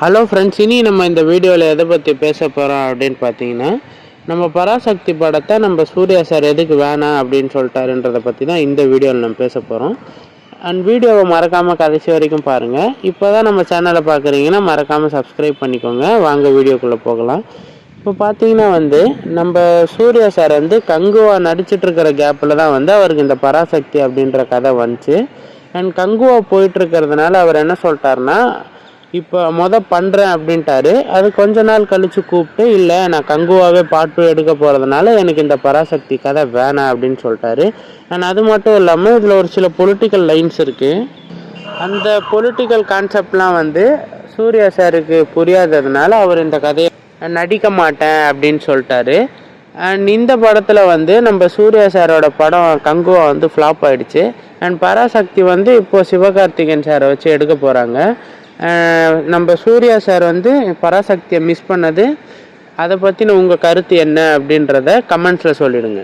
Hello friends இனி நம்ம இந்த வீடியோவில் எதை பற்றி பேச போகிறோம் அப்படின்னு பார்த்தீங்கன்னா நம்ம பராசக்தி படத்தை நம்ம சூர்யா சார் எதுக்கு வேணாம் அப்படின்னு சொல்லிட்டாருன்றதை பற்றி தான் இந்த வீடியோவில் நம்ம பேச போகிறோம் அண்ட் வீடியோவை மறக்காமல் கடைசி வரைக்கும் பாருங்கள் இப்போ தான் நம்ம சேனலை பார்க்குறீங்கன்னா மறக்காமல் சப்ஸ்கிரைப் பண்ணிக்கோங்க. வாங்க வீடியோக்குள்ளே போகலாம். இப்போ பார்த்தீங்கன்னா வந்து நம்ம சூர்யா சார் வந்து கங்குவா நடிச்சிட்ருக்கிற கேப்பில் தான் வந்து அவருக்கு இந்த பராசக்தி அப்படின்ற கதை வந்துச்சு. அண்ட் கங்குவா போயிட்டுருக்கிறதுனால அவர் என்ன சொல்லிட்டாருன்னா இப்போ மொத பண்ணுறேன் அப்படின்ட்டாரு. அது கொஞ்ச நாள் கழித்து கூப்பிட்டு இல்லை நான் கங்குவாவே பாட்டு எடுக்க போகிறதுனால எனக்கு இந்த பராசக்தி கதை வேணாம் அப்படின்னு சொல்லிட்டாரு. அண்ட் அது மட்டும் இல்லாமல் இதில் ஒரு சில பொலிட்டிக்கல் லைன்ஸ் இருக்குது அந்த பொலிட்டிக்கல் கான்செப்ட்லாம் வந்து சூர்யா சாருக்கு புரியாததுனால அவர் இந்த கதையை நடிக்க மாட்டேன் அப்படின்னு சொல்லிட்டாரு. அண்ட் இந்த படத்தில் வந்து நம்ம சூர்யா சாரோட படம் கங்குவா வந்து ஃப்ளாப் ஆகிடுச்சு அண்ட் பராசக்தி வந்து இப்போது சிவகார்த்திகேயன் சாரை வச்சு எடுக்க போகிறாங்க நம்ம சூர்யா சார் வந்து பராசக்தியை மிஸ் பண்ணது. அதை பற்றின உங்கள் கருத்து என்ன அப்படின்றத கமெண்ட்ஸில் சொல்லிடுங்க.